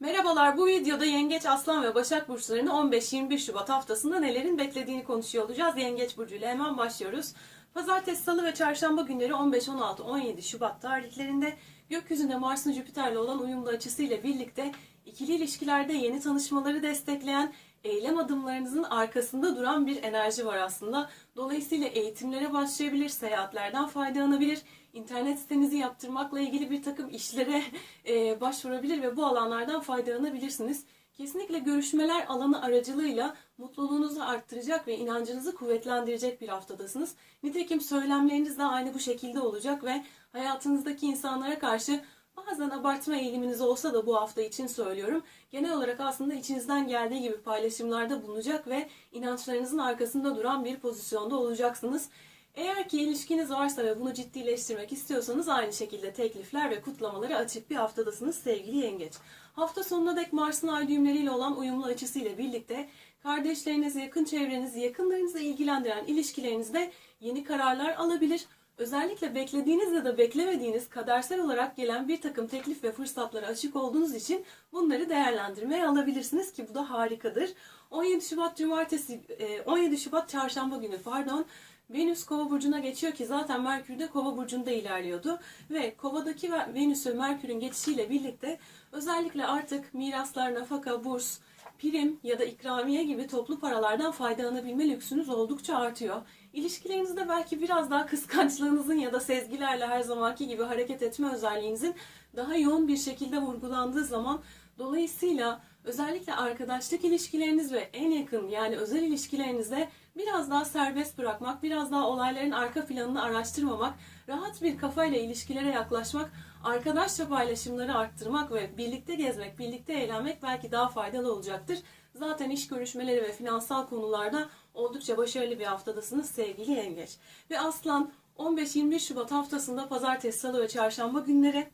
Merhabalar, bu videoda Yengeç, Aslan ve Başak Burçlarını 15-21 Şubat haftasında nelerin beklediğini konuşuyor olacağız. Yengeç Burcu ile hemen başlıyoruz. Pazartesi, Salı ve Çarşamba günleri 15, 16, 17 Şubat tarihlerinde gökyüzünde Mars'ın Jüpiter'le olan uyumlu açısıyla birlikte ikili ilişkilerde yeni tanışmaları destekleyen, eylem adımlarınızın arkasında duran bir enerji var aslında. Dolayısıyla eğitimlere başlayabilir, seyahatlerden faydalanabilir, internet sitenizi yaptırmakla ilgili bir takım işlere e, başvurabilir ve bu alanlardan faydalanabilirsiniz. Kesinlikle görüşmeler alanı aracılığıyla mutluluğunuzu arttıracak ve inancınızı kuvvetlendirecek bir haftadasınız. Nitekim söylemleriniz de aynı bu şekilde olacak ve hayatınızdaki insanlara karşı bazen abartma eğiliminiz olsa da bu hafta için söylüyorum. Genel olarak aslında içinizden geldiği gibi paylaşımlarda bulunacak ve inançlarınızın arkasında duran bir pozisyonda olacaksınız. Eğer ki ilişkiniz varsa ve bunu ciddileştirmek istiyorsanız aynı şekilde teklifler ve kutlamaları açık bir haftadasınız sevgili yengeç. Hafta sonuna dek Mars'ın ay düğümleriyle olan uyumlu açısıyla birlikte kardeşleriniz, yakın çevreniz, yakınlarınızla ilgilendiren ilişkilerinizde yeni kararlar alabilir. Özellikle beklediğiniz ya da beklemediğiniz kadersel olarak gelen bir takım teklif ve fırsatlara açık olduğunuz için bunları değerlendirmeye alabilirsiniz ki bu da harikadır. 17 Şubat Cumartesi, e, 17 Şubat Çarşamba günü pardon Venüs Kova burcuna geçiyor ki zaten Merkür de Kova burcunda ilerliyordu ve Kova'daki ve- Venüs ve Merkür'ün geçişiyle birlikte özellikle artık miraslar, nafaka, burs, prim ya da ikramiye gibi toplu paralardan faydalanabilme lüksünüz oldukça artıyor. İlişkilerinizde belki biraz daha kıskançlığınızın ya da sezgilerle her zamanki gibi hareket etme özelliğinizin daha yoğun bir şekilde vurgulandığı zaman dolayısıyla özellikle arkadaşlık ilişkileriniz ve en yakın yani özel ilişkilerinizde biraz daha serbest bırakmak, biraz daha olayların arka planını araştırmamak, rahat bir kafayla ilişkilere yaklaşmak, arkadaşça paylaşımları arttırmak ve birlikte gezmek, birlikte eğlenmek belki daha faydalı olacaktır. Zaten iş görüşmeleri ve finansal konularda oldukça başarılı bir haftadasınız sevgili yengeç. Ve aslan 15-21 Şubat haftasında pazartesi, salı ve çarşamba günleri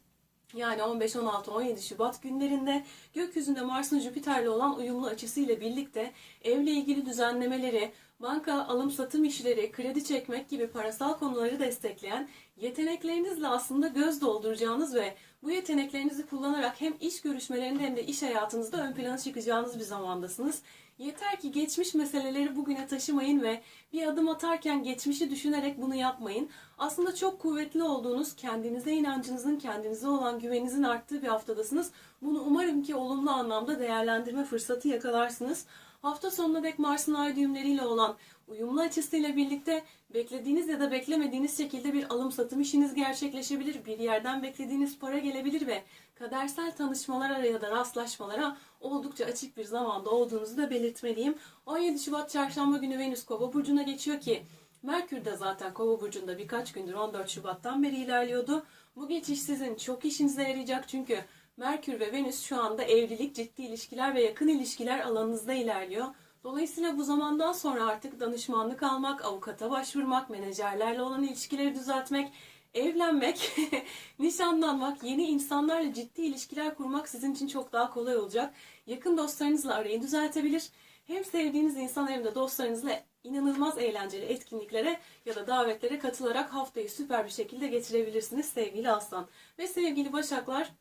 yani 15, 16, 17 Şubat günlerinde gökyüzünde Mars'ın Jüpiter'le olan uyumlu açısıyla birlikte evle ilgili düzenlemeleri, banka alım satım işleri, kredi çekmek gibi parasal konuları destekleyen yeteneklerinizle aslında göz dolduracağınız ve bu yeteneklerinizi kullanarak hem iş görüşmelerinde hem de iş hayatınızda ön plana çıkacağınız bir zamandasınız. Yeter ki geçmiş meseleleri bugüne taşımayın ve bir adım atarken geçmişi düşünerek bunu yapmayın. Aslında çok kuvvetli olduğunuz, kendinize inancınızın, kendinize olan güveninizin arttığı bir haftadasınız. Bunu umarım ki olumlu anlamda değerlendirme fırsatı yakalarsınız. Hafta sonuna dek Mars'ın ay düğümleriyle olan uyumlu açısıyla birlikte beklediğiniz ya da beklemediğiniz şekilde bir alım satım işiniz gerçekleşebilir. Bir yerden beklediğiniz para gelebilir ve kadersel tanışmalara ya da rastlaşmalara oldukça açık bir zamanda olduğunuzu da belirtmeliyim. 17 Şubat Çarşamba günü Venüs Kova burcuna geçiyor ki Merkür de zaten Kova burcunda birkaç gündür 14 Şubat'tan beri ilerliyordu. Bu geçiş sizin çok işinize yarayacak çünkü Merkür ve Venüs şu anda evlilik, ciddi ilişkiler ve yakın ilişkiler alanınızda ilerliyor. Dolayısıyla bu zamandan sonra artık danışmanlık almak, avukata başvurmak, menajerlerle olan ilişkileri düzeltmek, evlenmek, nişanlanmak, yeni insanlarla ciddi ilişkiler kurmak sizin için çok daha kolay olacak. Yakın dostlarınızla arayı düzeltebilir. Hem sevdiğiniz insan hem de dostlarınızla inanılmaz eğlenceli etkinliklere ya da davetlere katılarak haftayı süper bir şekilde geçirebilirsiniz sevgili aslan. Ve sevgili başaklar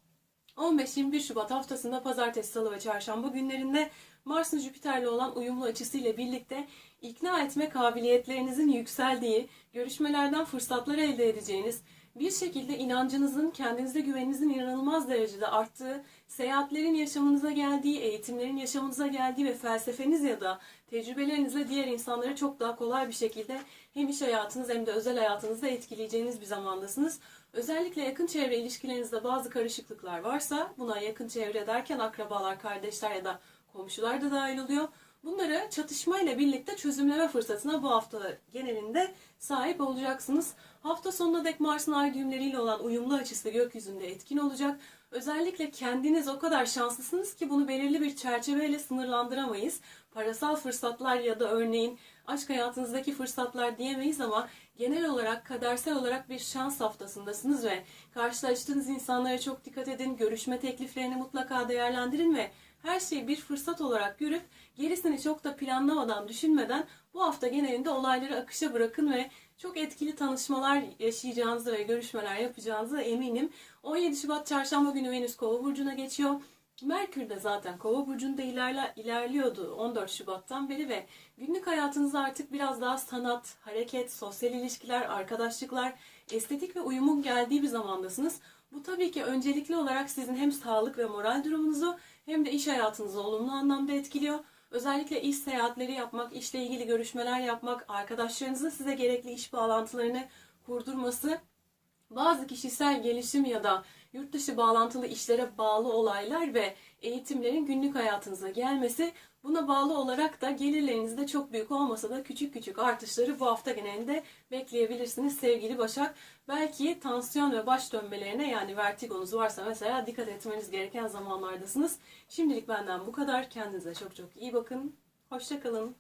15-21 Şubat haftasında pazartesi, salı ve çarşamba günlerinde Mars'ın Jüpiter'le olan uyumlu açısıyla birlikte ikna etme kabiliyetlerinizin yükseldiği, görüşmelerden fırsatlar elde edeceğiniz, bir şekilde inancınızın, kendinize güveninizin inanılmaz derecede arttığı, seyahatlerin yaşamınıza geldiği, eğitimlerin yaşamınıza geldiği ve felsefeniz ya da tecrübelerinizle diğer insanları çok daha kolay bir şekilde hem iş hayatınız hem de özel hayatınızda etkileyeceğiniz bir zamandasınız. Özellikle yakın çevre ilişkilerinizde bazı karışıklıklar varsa buna yakın çevre derken akrabalar, kardeşler ya da komşular da dahil oluyor. Bunları çatışmayla birlikte çözümleme fırsatına bu hafta genelinde sahip olacaksınız. Hafta sonuna dek Mars'ın ay düğümleriyle olan uyumlu açısı gökyüzünde etkin olacak. Özellikle kendiniz o kadar şanslısınız ki bunu belirli bir çerçeveyle sınırlandıramayız. Parasal fırsatlar ya da örneğin aşk hayatınızdaki fırsatlar diyemeyiz ama genel olarak kadersel olarak bir şans haftasındasınız ve karşılaştığınız insanlara çok dikkat edin. Görüşme tekliflerini mutlaka değerlendirin ve her şeyi bir fırsat olarak görüp gerisini çok da planlamadan, düşünmeden bu hafta genelinde olayları akışa bırakın ve çok etkili tanışmalar yaşayacağınızı ve görüşmeler yapacağınızı eminim. 17 Şubat Çarşamba günü Venüs Kova burcuna geçiyor. Merkür de zaten Kova burcunda ilerle, ilerliyordu 14 Şubat'tan beri ve günlük hayatınızda artık biraz daha sanat, hareket, sosyal ilişkiler, arkadaşlıklar, estetik ve uyumun geldiği bir zamandasınız. Bu tabii ki öncelikli olarak sizin hem sağlık ve moral durumunuzu hem de iş hayatınızı olumlu anlamda etkiliyor. Özellikle iş seyahatleri yapmak, işle ilgili görüşmeler yapmak, arkadaşlarınızın size gerekli iş bağlantılarını kurdurması bazı kişisel gelişim ya da yurt dışı bağlantılı işlere bağlı olaylar ve eğitimlerin günlük hayatınıza gelmesi buna bağlı olarak da gelirlerinizde çok büyük olmasa da küçük küçük artışları bu hafta genelinde bekleyebilirsiniz sevgili Başak. Belki tansiyon ve baş dönmelerine yani vertigonuz varsa mesela dikkat etmeniz gereken zamanlardasınız. Şimdilik benden bu kadar. Kendinize çok çok iyi bakın. Hoşçakalın.